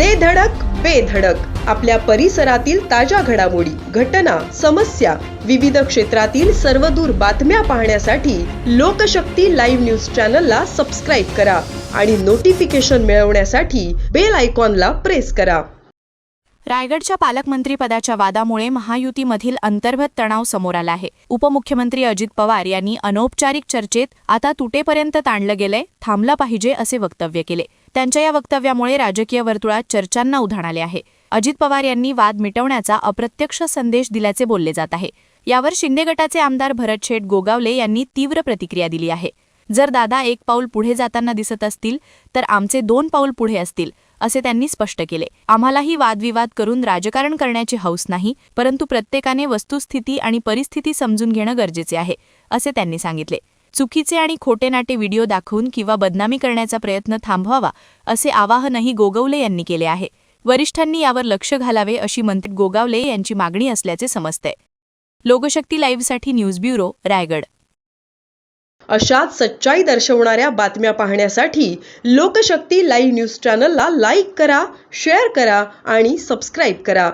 दे धडक बेधडक आपल्या परिसरातील ताज्या घडामोडी घटना समस्या विविध क्षेत्रातील सर्वदूर बातम्या पाहण्यासाठी लोकशक्ती लाईव्ह न्यूज चॅनलला सबस्क्राईब करा आणि नोटिफिकेशन मिळवण्यासाठी बेल आयकॉनला प्रेस करा. रायगडच्या पालकमंत्रीपदाच्या वादामुळे महायुतीमधील अंतर्गत तणाव समोर आला आहे. उपमुख्यमंत्री अजित पवार यांनी अनौपचारिक चर्चेत आता तुटेपर्यंत ताणलं गेलंय थांबलं पाहिजे असे वक्तव्य केले. त्यांच्या या वक्तव्यामुळे राजकीय वर्तुळात चर्चांना उधाण आले आहे. अजित पवार यांनी वाद मिटवण्याचा अप्रत्यक्ष संदेश दिल्याचे बोलले जात आहे. यावर शिंदे गटाचे आमदार भरत शेठ गोगावले यांनी तीव्र प्रतिक्रिया दिली आहे. जर दादा एक पाऊल पुढे जाताना दिसत असतील तर आमचे दोन पाऊल पुढे असतील असे त्यांनी स्पष्ट केले. आम्हालाही वादविवाद करून राजकारण करण्याची हौस नाही परंतु प्रत्येकाने वस्तुस्थिती आणि परिस्थिती समजून घेणं गरजेचे आहे असे त्यांनी सांगितले. चुकीचे आणि खोटे नाटे व्हिडिओ दाखवून किंवा बदनामी करण्याचा प्रयत्न थांबवावा असे आवाहनही गोगवले यांनी केले आहे. वरिष्ठांनी यावर लक्ष घालावे अशी मंत्री गोगावले यांची मागणी असल्याचे समजते लोकशक्ती लाईव्हसाठी न्यूज ब्युरो रायगड. अशाच सच्चाई दर्शवणाऱ्या बातम्या पाहण्यासाठी लोकशक्ती लाईव्ह न्यूज चॅनलला लाईक करा शेअर करा आणि सबस्क्राईब करा.